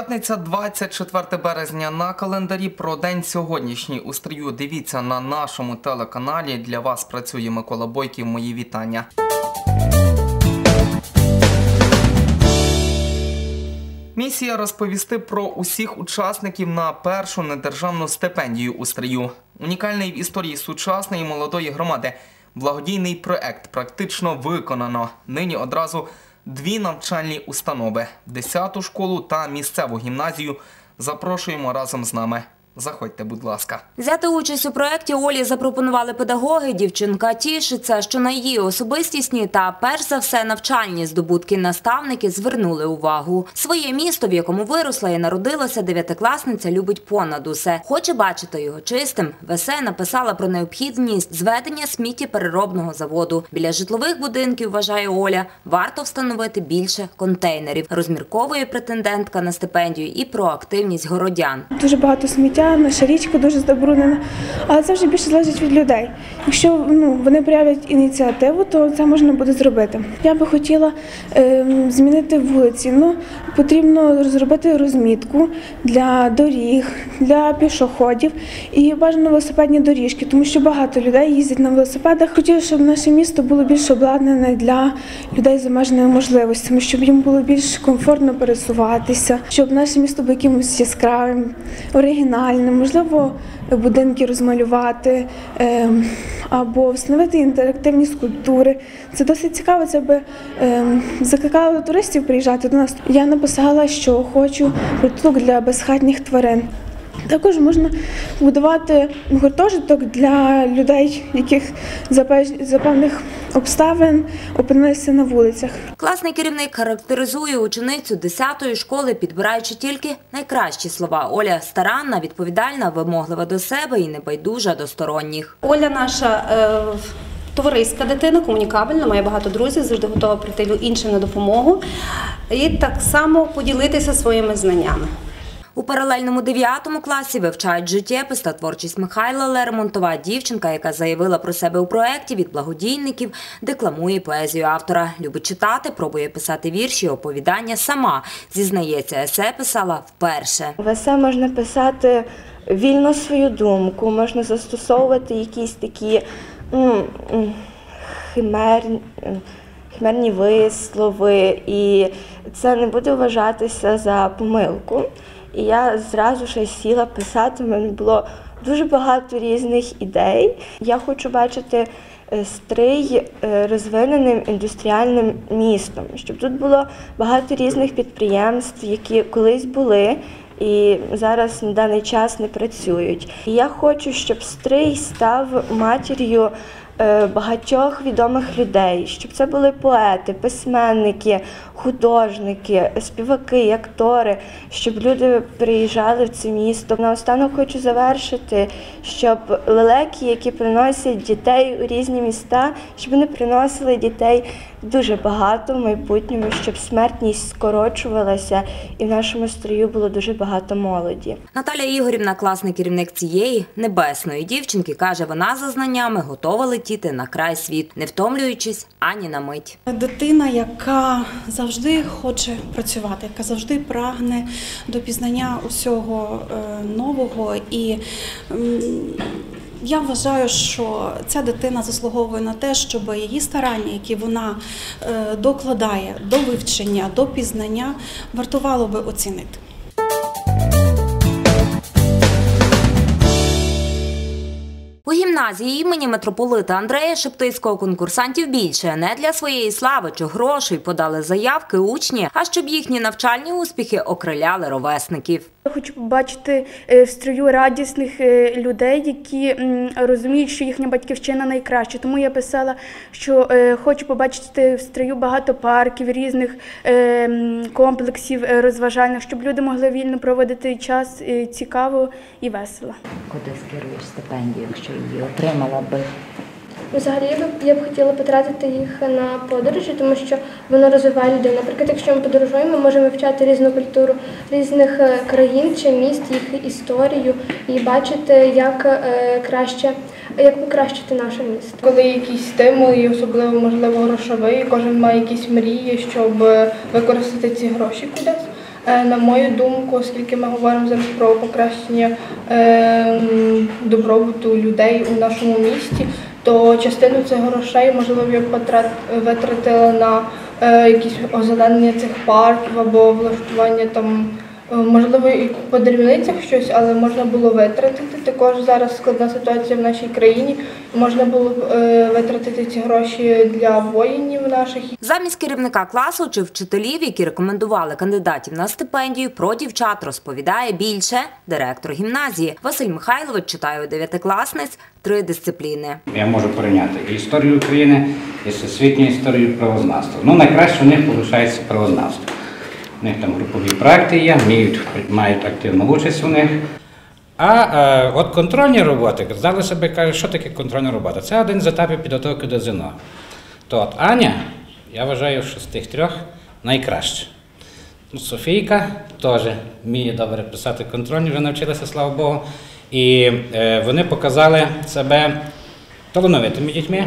П'ятниця, 24 березня на календарі про день сьогоднішній у стрію. Дивіться на нашому телеканалі. Для вас працює Микола Бойків. Мої вітання. Місія розповісти про усіх учасників на першу недержавну стипендію у стрію. Унікальний в історії сучасної молодої громади. Благодійний проект практично виконано. Нині одразу дві навчальні установи: 10-ту школу та місцеву гімназію. Запрошуємо разом з нами. Заходьте, будь ласка. Взяти участь у проєкті Олі запропонували педагоги. Дівчинка тішиться, що на її особистісні та перш за все навчальні здобутки наставники звернули увагу. Своє місто, в якому виросла і народилася дев'ятикласниця, любить понад усе. Хоче бачити його чистим. Весе написала про необхідність зведення сміттєпереробного заводу. Біля житлових будинків, вважає Оля, варто встановити більше контейнерів. Розмірковує претендентка на стипендію і про активність городян. Дуже багато сміття, наша річка дуже забруднена, але це вже більше залежить від людей. Якщо ну, вони проявлять ініціативу, то це можна буде зробити. Я би хотіла е, змінити вулиці. Ну, потрібно зробити розмітку для доріг, для пішоходів і бажано велосипедні доріжки, тому що багато людей їздять на велосипедах. Хотіла, щоб наше місто було більш обладнане для людей з обмеженими можливостями, щоб їм було більш комфортно пересуватися, щоб наше місто було якимось яскравим, оригінальним, можливо, будинки розмалювати ем, або встановити інтерактивні скульптури. Це досить цікаво. Це би ем, закликало туристів приїжджати до нас. Я написала, що хочу притулок для безхатніх тварин. Також можна будувати гуртожиток для людей, яких за певних обставин опинилися на вулицях. Класний керівник характеризує ученицю 10-ї школи, підбираючи тільки найкращі слова. Оля старанна, відповідальна, вимоглива до себе і небайдужа до сторонніх. Оля наша е, товариська дитина, комунікабельна, має багато друзів, завжди готова прийти іншим на допомогу і так само поділитися своїми знаннями. У паралельному 9 класі вивчають життєпис та творчість Михайла Лермонтова. Дівчинка, яка заявила про себе у проєкті від благодійників, декламує поезію автора. Любить читати, пробує писати вірші, оповідання сама. Зізнається, есе писала вперше. В есе можна писати вільно свою думку, можна застосовувати якісь такі химерні, химерні вислови, і це не буде вважатися за помилку. І я зразу ж сіла писати, в мене було дуже багато різних ідей. Я хочу бачити е, стрий е, розвиненим індустріальним містом, щоб тут було багато різних підприємств, які колись були і зараз на даний час не працюють. І я хочу, щоб стрий став матір'ю багатьох відомих людей, щоб це були поети, письменники, художники, співаки, актори, щоб люди приїжджали в це місто. Наостанок хочу завершити, щоб лелеки, які приносять дітей у різні міста, щоб вони приносили дітей дуже багато в майбутньому, щоб смертність скорочувалася, і в нашому строю було дуже багато молоді. Наталя Ігорівна, класний керівник цієї небесної дівчинки, каже, вона за знаннями готова летіти на край світ, не втомлюючись ані на мить. Дитина, яка завжди хоче працювати, яка завжди прагне до пізнання усього е, нового. І я вважаю, що ця дитина заслуговує на те, щоб її старання, які вона е, докладає до вивчення, до пізнання, вартувало би оцінити. Гімназії імені митрополита Андрея Шептицького конкурсантів більше не для своєї слави чи грошей подали заявки учні, а щоб їхні навчальні успіхи окриляли ровесників. Я хочу побачити е, в строю радісних е, людей, які розуміють, що їхня батьківщина найкраща. Тому я писала, що е, хочу побачити в строю багато парків, різних комплексів розважальних, щоб люди могли вільно проводити час цікаво і весело. Куди скеруєш стипендію, якщо її отримала би? Взагалі я б я б хотіла потратити їх на подорожі, тому що воно розвиває людей. Наприклад, якщо ми подорожуємо, ми можемо вивчати різну культуру різних е, країн чи міст, їх історію і бачити, як е, краще як покращити наше місто. Коли якісь стимули, особливо можливо грошовий, кожен має якісь мрії, щоб е, використати ці гроші кудись. Е, На мою думку, оскільки ми говоримо зараз про покращення е, добробуту людей у нашому місті, то частину цих грошей можливо я витратила на е, якісь озеленення цих парків або влаштування там. Е, Можливо, і по дрібницях щось, але можна було витратити. Також зараз складна ситуація в нашій країні. Можна було б е, витратити ці гроші для воїнів наших Замість керівника класу чи вчителів, які рекомендували кандидатів на стипендію, про дівчат розповідає більше директор гімназії. Василь Михайлович читає у дев'ятикласниць три дисципліни. Я можу порівняти і історію України, і всесвітню історію правознавства. Ну, найкраще у них виходить правознавство. У них там групові проекти є, вміють, мають активну участь у них. А е, от контрольні роботи, здалося би, каже, що таке контрольна робота? Це один з етапів підготовки до ЗНО. То от Аня, я вважаю, що з тих трьох найкраще. Ну, Софійка теж вміє добре писати контрольні, вже навчилася, слава Богу. І е, вони показали себе талановитими дітьми,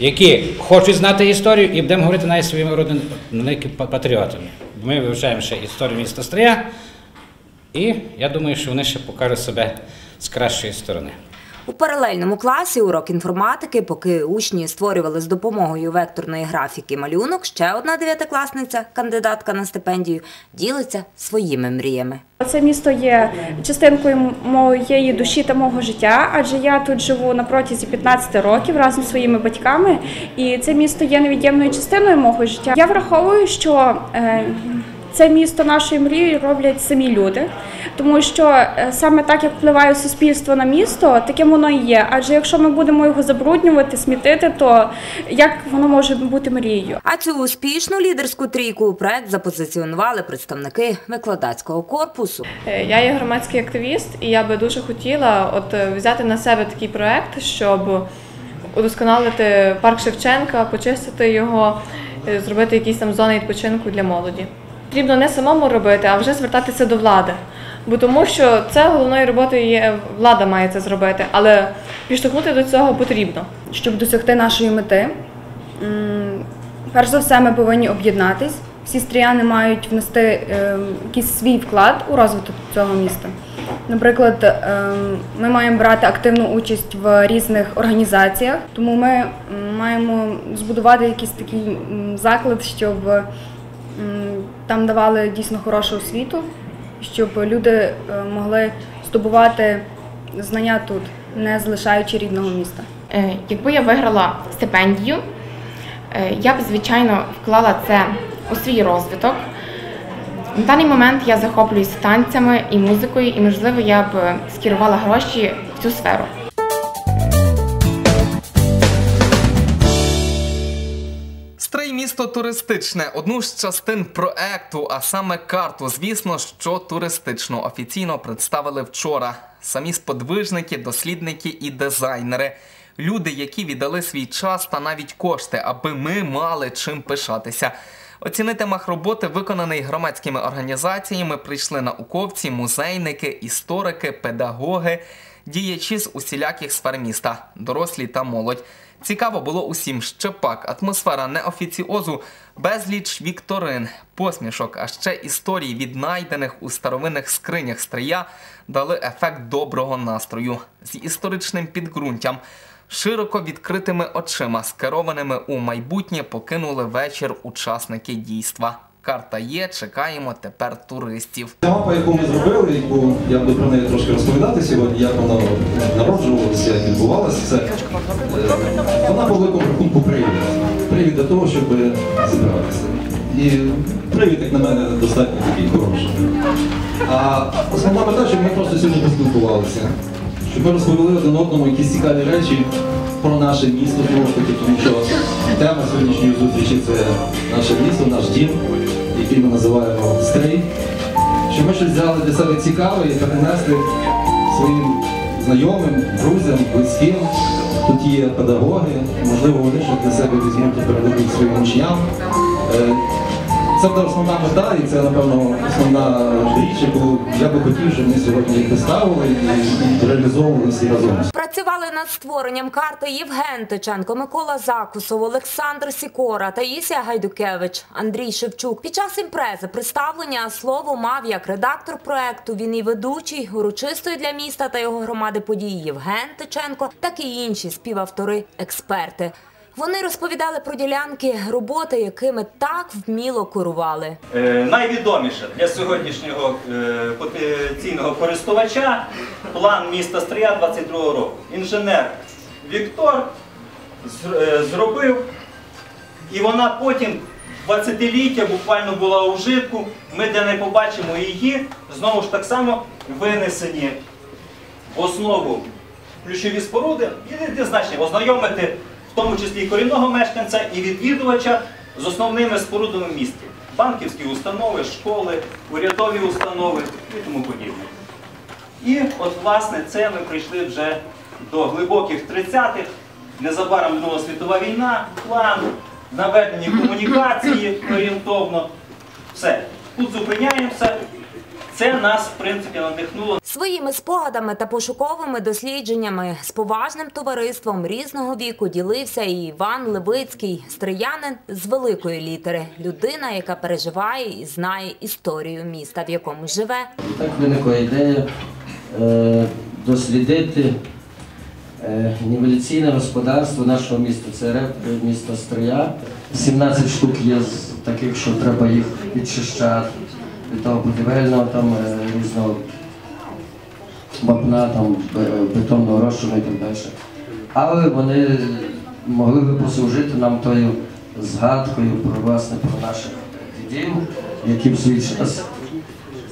які хочуть знати історію і будемо говорити навіть своїми родинами патріотами. Ми вивчаємо ще історію міста Стрия, і я думаю, що вони ще покажуть себе з кращої сторони. У паралельному класі урок інформатики, поки учні створювали з допомогою векторної графіки малюнок, ще одна дев'ятикласниця, кандидатка на стипендію, ділиться своїми мріями. Це місто є частинкою моєї душі та мого життя, адже я тут живу на протязі 15 років разом зі своїми батьками, і це місто є невід'ємною частиною мого життя. Я враховую, що е, це місто нашої мрії роблять самі люди, тому що е, саме так, як впливає суспільство на місто, таким воно і є. Адже якщо ми будемо його забруднювати, смітити, то як воно може бути мрією? А цю успішну лідерську трійку у проект запозиціонували представники викладацького корпусу. Е, Я є громадський активіст, і я би дуже хотіла от е, взяти на себе такий проект, щоб удосконалити парк Шевченка, почистити його, зробити якісь там зони відпочинку для молоді. Потрібно не самому робити, а вже звертатися до влади. Бо тому що це головною роботою є влада має це зробити, але підштовхнути до цього потрібно. Щоб досягти нашої мети, перш за все, ми повинні об'єднатись. Всі стріяни мають внести е, якийсь свій вклад у розвиток цього міста. Наприклад, е, ми маємо брати активну участь в різних організаціях, тому ми маємо збудувати якийсь такий заклад, щоб там давали дійсно хорошу освіту, щоб люди е, могли здобувати знання тут, не залишаючи рідного міста. Е, Якби я виграла стипендію, е, я б, звичайно, вклала це у свій розвиток. На даний момент я захоплююсь танцями і музикою, і, можливо, я б скерувала гроші в цю сферу. Місто туристичне. Одну з частин проекту, а саме карту, звісно, що туристичну офіційно представили вчора. Самі сподвижники, дослідники і дизайнери. Люди, які віддали свій час та навіть кошти, аби ми мали чим пишатися. Оцінити мах роботи, виконаний громадськими організаціями, прийшли науковці, музейники, історики, педагоги, діячі з усіляких сфер міста, дорослі та молодь. Цікаво було усім ще пак. Атмосфера неофіціозу, безліч вікторин, посмішок, а ще історії, віднайдених у старовинних скринях стрия, дали ефект доброго настрою з історичним підґрунтям. Широко відкритими очима, скерованими у майбутнє, покинули вечір учасники дійства. Карта є, чекаємо тепер туристів. Ця мапа, яку ми зробили, яку я буду про неї трошки розповідати сьогодні, як вона народжувалася, як відбувалася, це вона по великому рахунку привід. Привід для того, щоб зібратися. І привід, як на мене, достатньо такий хороший. А основна мета, щоб ми просто сьогодні поспілкувалися, щоб ми розповіли один одному якісь цікаві речі про наше місто, знову ж таки, тому що тема сьогоднішньої зустрічі це наше місто, наш дім, який ми називаємо Стрий. Щоб ми щось взяли для себе цікаве і перенесли своїм знайомим, друзям, близьким. Тут є педагоги, можливо, вони щось для себе візьмуть і передадуть своїм учням. Це буде основна мета, і це, напевно, основна річ, яку я би хотів, щоб ми сьогодні їх доставили і реалізовували всі разом. Працювали над створенням карти Євген Тиченко, Микола Закусов, Олександр Сікора, Таїсія Гайдукевич, Андрій Шевчук. Під час імпрези представлення слово мав як редактор проекту. Він і ведучий урочистої для міста та його громади події Євген Тиченко, так і інші співавтори, експерти. Вони розповідали про ділянки роботи, якими так вміло керували. Е, Найвідоміше для сьогоднішнього е, потенційного користувача план міста Стрия 22 року. Інженер Віктор е, зробив, і вона потім 20-ліття буквально була у вжитку. Ми де не побачимо її, знову ж так само винесені в основу ключові споруди і не значення ознайомити тому числі і корінного мешканця і відвідувача з основними спорудами в місті. Банківські установи, школи, урядові установи і тому подібне. І от власне це ми прийшли вже до глибоких 30-х, незабаром Друга світова війна, план, наведені комунікації орієнтовно. Все. Тут зупиняємося. Це нас, в принципі, надихнуло Своїми спогадами та пошуковими дослідженнями з поважним товариством різного віку ділився і Іван Левицький, стриянин з великої літери, людина, яка переживає і знає історію міста, в якому живе. Так виникла ідея е, дослідити е, нівеляційне господарство нашого міста. Це реп міста Стрия. 17 штук є з таких, що треба їх підчищати того будівельного там е, різного вапна, там бетонного розчину і так далі. Але вони могли би послужити нам тою згадкою про власне про наших дідів, які в свій час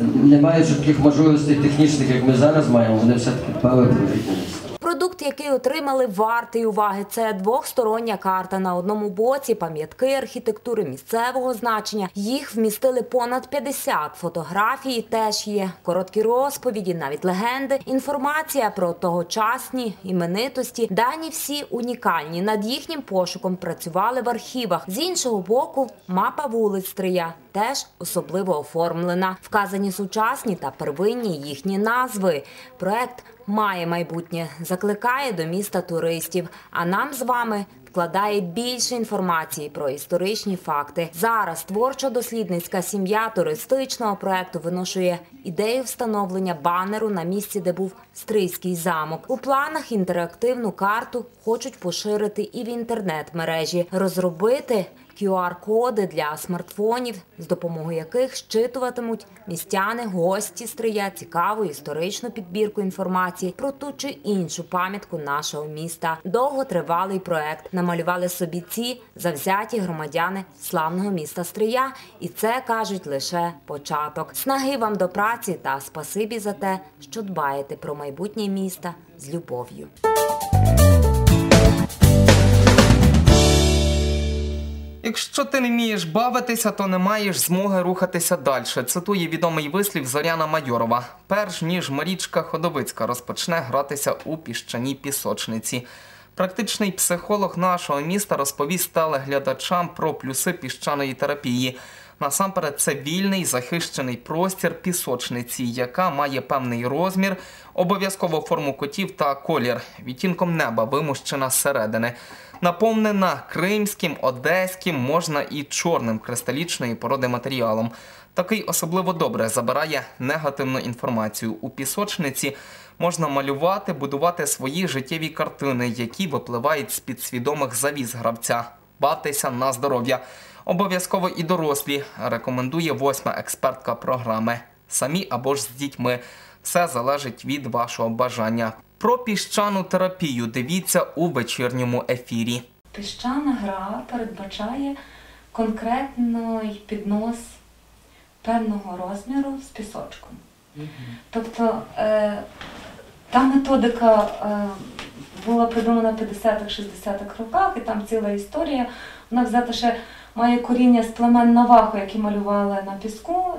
не маючи таких можливостей технічних, як ми зараз маємо, вони все-таки дбали про рідне місто. Продукт, який отримали, вартий уваги. Це двохстороння карта. На одному боці пам'ятки архітектури місцевого значення. Їх вмістили понад 50 фотографій. Теж є короткі розповіді, навіть легенди. Інформація про тогочасні іменитості. Дані всі унікальні. Над їхнім пошуком працювали в архівах. З іншого боку, мапа вулиць Стрия теж особливо оформлена. Вказані сучасні та первинні їхні назви. Проект має майбутнє, закликає до міста туристів. А нам з вами вкладає більше інформації про історичні факти. Зараз творчо-дослідницька сім'я туристичного проекту виношує ідею встановлення банеру на місці, де був Стрийський замок. У планах інтерактивну карту хочуть поширити і в інтернет-мережі, розробити. QR-коди для смартфонів, з допомогою яких щитуватимуть містяни, гості стрия цікаву історичну підбірку інформації про ту чи іншу пам'ятку нашого міста. Довготривалий проект намалювали собі ці завзяті громадяни славного міста Стрия, і це кажуть лише початок. Снаги вам до праці та спасибі за те, що дбаєте про майбутнє міста з любов'ю. Якщо ти не вмієш бавитися, то не маєш змоги рухатися далі. Цитує відомий вислів Зоряна Майорова. Перш ніж Марічка Ходовицька розпочне гратися у піщаній пісочниці. Практичний психолог нашого міста розповість телеглядачам про плюси піщаної терапії. Насамперед, це вільний захищений простір пісочниці, яка має певний розмір, обов'язково форму котів та колір, відтінком неба вимущена зсередини. Наповнена кримським, одеським, можна і чорним кристалічної породи матеріалом. Такий особливо добре забирає негативну інформацію. У пісочниці можна малювати, будувати свої життєві картини, які випливають з підсвідомих завіз гравця. Бавтеся на здоров'я. Обов'язково і дорослі, рекомендує восьма експертка програми. Самі або ж з дітьми. Все залежить від вашого бажання. Про піщану терапію дивіться у вечірньому ефірі. Піщана гра передбачає конкретний піднос певного розміру з пісочком. Тобто е, та методика е, була придумана в 50-х, 60-х роках, і там ціла історія. Вона взята ще має коріння з племен Навахо, які малювали на піску.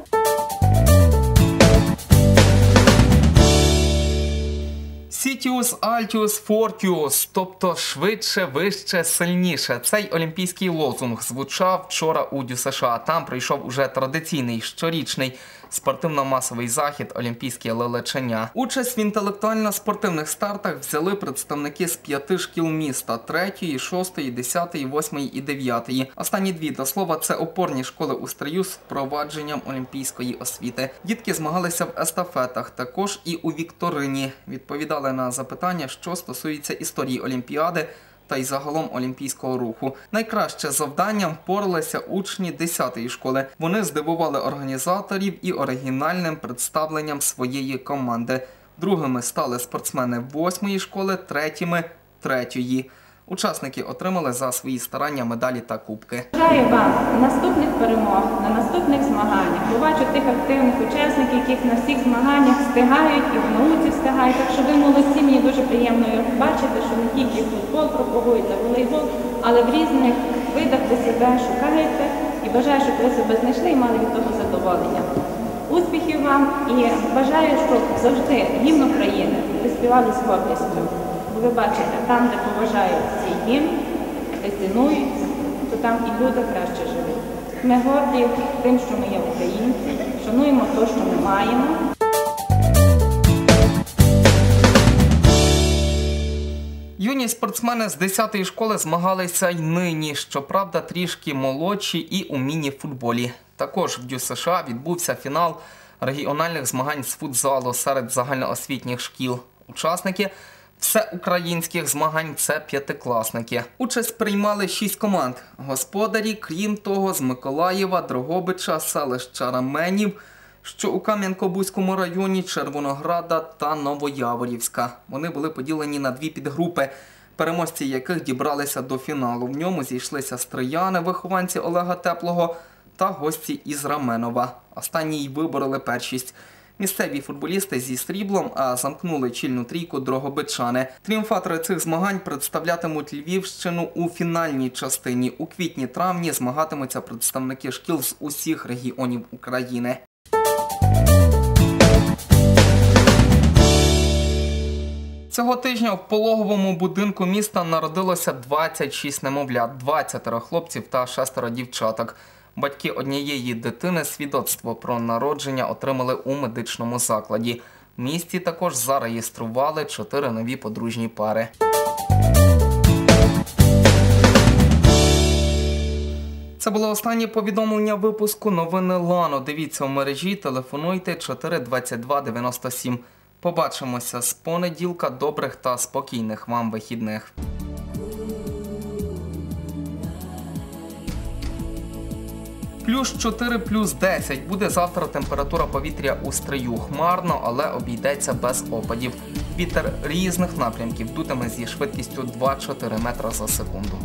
Сітіус Альтіус Фортіус, тобто швидше, вище, сильніше. Цей олімпійський лозунг звучав вчора у Дю США. Там прийшов уже традиційний щорічний спортивно-масовий захід Олімпійське лелечення. Участь в інтелектуально-спортивних стартах взяли представники з п'яти шкіл міста: третьої, шостої, десятої, восьмої і дев'ятої. Останні дві до слова це опорні школи у стрію з впровадженням олімпійської освіти. Дітки змагалися в естафетах, також і у вікторині. Відповідали на запитання, що стосується історії Олімпіади та й загалом олімпійського руху. Найкраще завданням впоралися учні 10-ї школи. Вони здивували організаторів і оригінальним представленням своєї команди. Другими стали спортсмени 8-ї школи, третіми третьої. Учасники отримали за свої старання медалі та кубки. Бажаю вам наступних перемог на наступних змаганнях. Побачу тих активних учасників, яких на всіх змаганнях встигають і в науці встигають. Так що ви молодці, мені дуже приємно бачити, що не тільки футбол пропагуєте, волейбол, але в різних видах ви себе шукаєте і бажаю, щоб ви себе знайшли і мали від того задоволення. Успіхів вам і бажаю, щоб завжди гімн України ви співали з гордістю. Ви бачите, там, де поважають цей гімн, де то там і люди краще живуть. Ми горді тим, що ми є українці, шануємо те, що ми маємо. Юні спортсмени з 10-ї школи змагалися й нині, щоправда, трішки молодші і у міні-футболі. Також в Дю США відбувся фінал регіональних змагань з футзалу серед загальноосвітніх шкіл. Учасники всеукраїнських змагань це п'ятикласники. Участь приймали шість команд. Господарі, крім того, з Миколаєва, Дрогобича, селища Раменів, що у Кам'янко-Бузькому районі, Червонограда та Новояворівська. Вони були поділені на дві підгрупи, переможці яких дібралися до фіналу. В ньому зійшлися стрияни, вихованці Олега Теплого та гості із Раменова. Останні й вибороли першість. Місцеві футболісти зі сріблом, замкнули чільну трійку дрогобичани. Тріумфатори цих змагань представлятимуть Львівщину у фінальній частині. У квітні-травні змагатимуться представники шкіл з усіх регіонів України. Цього тижня в пологовому будинку міста народилося 26 немовлят, 20 хлопців та 6 дівчаток. Батьки однієї дитини свідоцтво про народження отримали у медичному закладі. В місті також зареєстрували 4 нові подружні пари. Це було останнє повідомлення випуску новини Лано. Дивіться у мережі, телефонуйте 422 97. Побачимося з понеділка. Добрих та спокійних вам вихідних. Плюс 4, плюс 10. Буде завтра температура повітря у стрию. Хмарно, але обійдеться без опадів. Вітер різних напрямків дутиме зі швидкістю 2-4 метра за секунду.